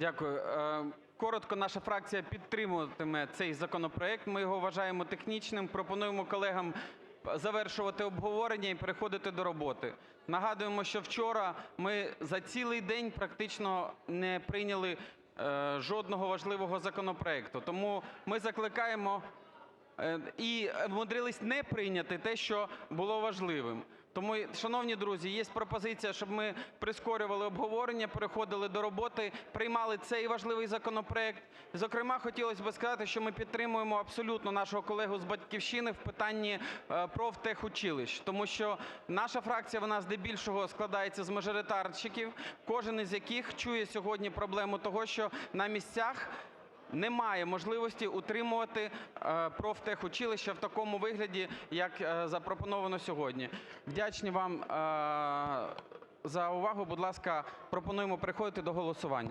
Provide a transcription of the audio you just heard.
Дякую. Е, Коротко, наша фракція підтримуватиме цей законопроект. Ми його вважаємо технічним. Пропонуємо колегам завершувати обговорення і переходити до роботи. Нагадуємо, що вчора ми за цілий день практично не прийняли е, жодного важливого законопроекту. Тому ми закликаємо е, і умудрились не прийняти те, що було важливим. Тому, шановні друзі, є пропозиція, щоб ми прискорювали обговорення, переходили до роботи, приймали цей важливий законопроект. Зокрема, хотілось би сказати, що ми підтримуємо абсолютно нашого колегу з "Батьківщини" в питанні е, профтехучилищ. Тому що наша фракція, вона здебільшого складається з мажоритарщиків, кожен із яких чує сьогодні проблему того, що на місцях немає можливості утримувати профтехучилище профтехучилища в такому вигляді, як е, запропоновано сьогодні. Вдячні вам е, за увагу. Будь ласка, пропонуємо переходити до голосування.